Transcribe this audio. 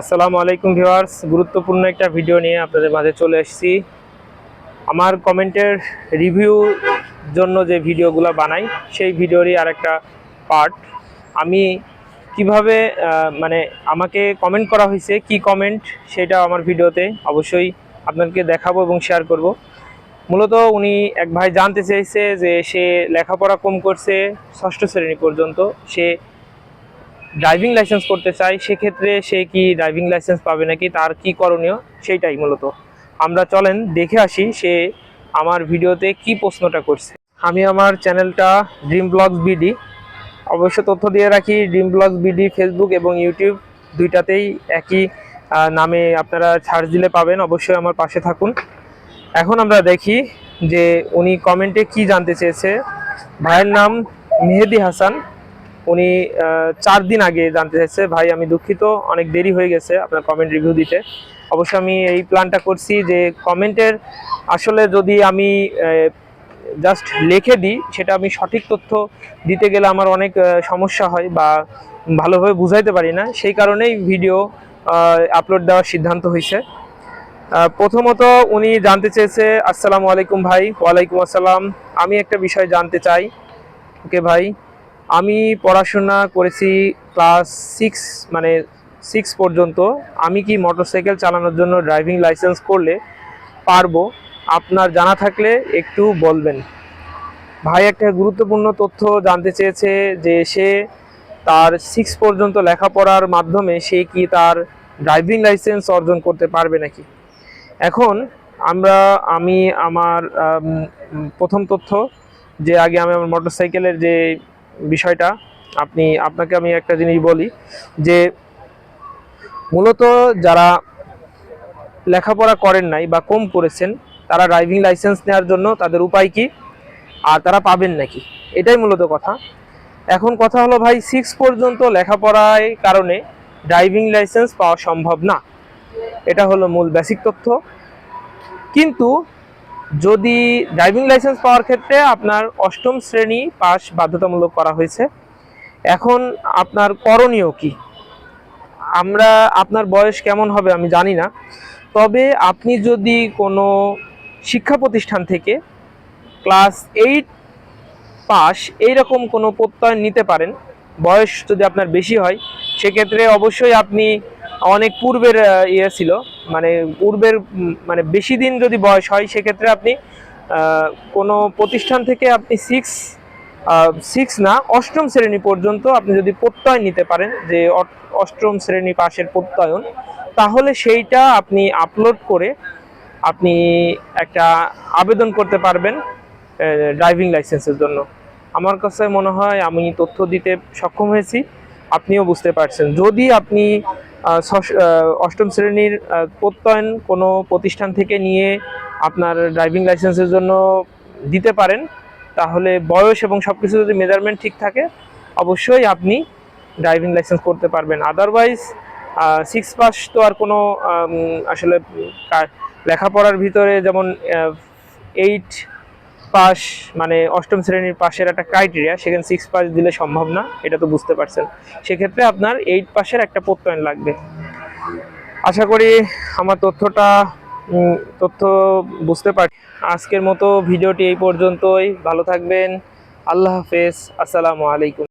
আসসালামু আলাইকুম ভিউয়ার্স, গুরুত্বপূর্ণ একটা ভিডিও নিয়ে আপনাদের মাঝে চলে এসেছি। আমার কমেন্টের রিভিউ জন্য যে ভিডিওগুলো বানাই, সেই ভিডিওরই আরেকটা পার্ট। আমি কীভাবে মানে আমাকে কমেন্ট করা হয়েছে, কি কমেন্ট সেটা আমার ভিডিওতে অবশ্যই আপনাদেরকে দেখাবো এবং শেয়ার করব। মূলত উনি এক ভাই জানতে চেয়েছে যে সে লেখাপড়া কম করছে ষষ্ঠ শ্রেণি পর্যন্ত। সে ড্রাইভিং লাইসেন্স করতে চাই, সেক্ষেত্রে সে কি ড্রাইভিং লাইসেন্স পাবে নাকি? তার কি করণীয়? সেইটাই মূলত। আমরা চলেন, দেখে আসি সে আমার ভিডিওতে কি প্রশ্নটা করছে। আমি আমার চ্যানেলটা ড্রিম ব্লগস বিডি অবশ্য তথ্য দিয়ে রাখি ড্রিম ব্লগস বিডি ফেসবুক এবং ইউটিউব দুইটাতেই একই নামে আপনারা ছাড় দিলে পাবেন। অবশ্যই আমার পাশে থাকুন। এখন আমরা দেখি যে উনি কমেন্টে কি জানতে চেয়েছে। ভাইয়ের নাম মেহেদি হাসান। উনি চার দিন আগে জানতে চাইছে, ভাই, আমি দুঃখিত, অনেক দেরি হয়ে গেছে আপনার কমেন্ট রিভিউ দিতে। অবশ্য আমি এই প্ল্যানটা করছি যে কমেন্টের আসলে যদি আমি জাস্ট লিখে দিই, সেটা আমি সঠিক তথ্য দিতে গেলে আমার অনেক সমস্যা হয় বা ভালোভাবে বুঝাইতে পারি না। সেই কারণেই ভিডিও আপলোড দেওয়ার সিদ্ধান্ত হয়েছে প্রথমত উনি জানতে চেয়েছে, আসসালামু আলাইকুম ভাই, ওয়ালাইকুম আসসালাম। আমি একটা বিষয় জানতে চাই। ওকে ভাই। আমি পড়াশোনা করেছি ক্লাস সিক্স মানে সিক্স পর্যন্ত। আমি কি মোটরসাইকেল চালানোর জন্য ড্রাইভিং লাইসেন্স করলে পারব? আপনার জানা থাকলে একটু বলবেন। ভাই, একটা গুরুত্বপূর্ণ তথ্য জানতে চেয়েছে যে সে তার সিক্স পর্যন্ত লেখাপড়ার মাধ্যমে সে কি তার ড্রাইভিং লাইসেন্স অর্জন করতে পারবে নাকি? এখন আমরা, আমি আমার প্রথম তথ্য যে আগে আমি আমার মোটরসাইকেলের যে বিষয়টা, আপনি, আপনাকে আমি একটা জিনিস বলি যে মূলত যারা লেখাপড়া করেন নাই বা কম করেছেন তারা ড্রাইভিং লাইসেন্স নেওয়ার জন্য তাদের উপায় কি? আর তারা পাবেন নাকি? এটাই মূলত কথা। এখন কথা হলো ভাই সিক্স পর্যন্ত লেখাপড়ায় কারণে ড্রাইভিং লাইসেন্স পাওয়া সম্ভব না। এটা হলো মূল বেসিক তথ্য। কিন্তু যদি ড্রাইভিং লাইসেন্স পাওয়ার ক্ষেত্রে আপনার অষ্টম শ্রেণি পাস বাধ্যতামূলক করা হয়েছে, এখন আপনার করণীয় কি? আমরা, আপনার বয়স কেমন হবে আমি জানি না, তবে আপনি যদি কোনো শিক্ষা প্রতিষ্ঠান থেকে ক্লাস এইট পাস এইরকম কোনো প্রত্যয়ন নিতে পারেন, বয়স যদি আপনার বেশি হয়, সেক্ষেত্রে অবশ্যই আপনি অনেক পূর্বের ইয়ে ছিল। মানে পূর্বের মানে বেশি দিন যদি বয়স হয়, সেক্ষেত্রে আপনি কোনো প্রতিষ্ঠান থেকে আপনি সিক্স সিক্স না, অষ্টম শ্রেণি পর্যন্ত আপনি যদি প্রত্যয় নিতে পারেন, যে অষ্টম শ্রেণি পাশের প্রত্যয়ন, তাহলে সেইটা আপনি আপলোড করে আপনি একটা আবেদন করতে পারবেন ড্রাইভিং লাইসেন্সের জন্য। আমার কাছে মনে হয় আমি তথ্য দিতে সক্ষম হয়েছি, আপনিও বুঝতে পারছেন। যদি আপনি অষ্টম শ্রেণির প্রত্যয়ন কোনো প্রতিষ্ঠান থেকে নিয়ে আপনার ড্রাইভিং লাইসেন্সের জন্য দিতে পারেন। তাহলে বয়স এবং সব কিছু যদি মেজারমেন্ট ঠিক থাকে, অবশ্যই আপনি ড্রাইভিং লাইসেন্স করতে পারবেন। আদারওয়াইজ সিক্স পাস তো আর কোনো আসলে লেখাপড়ার ভিতরে যেমন এইট পাস মানে অষ্টম শ্রেণির পাশের একটা ক্রাইটেরিয়া সেখানে সিক্স পাস দিলে সম্ভব না, এটা তো বুঝতে পারছেন। সেক্ষেত্রে আপনার এইট পাসের একটা প্রত্যয়ন লাগবে। আশা করি আমার তথ্যটা তথ্য বুঝতে পারি আজকের মতো ভিডিওটি এই পর্যন্তই। ভালো থাকবেন। আল্লাহ হাফেজ। আসসালামু আলাইকুম।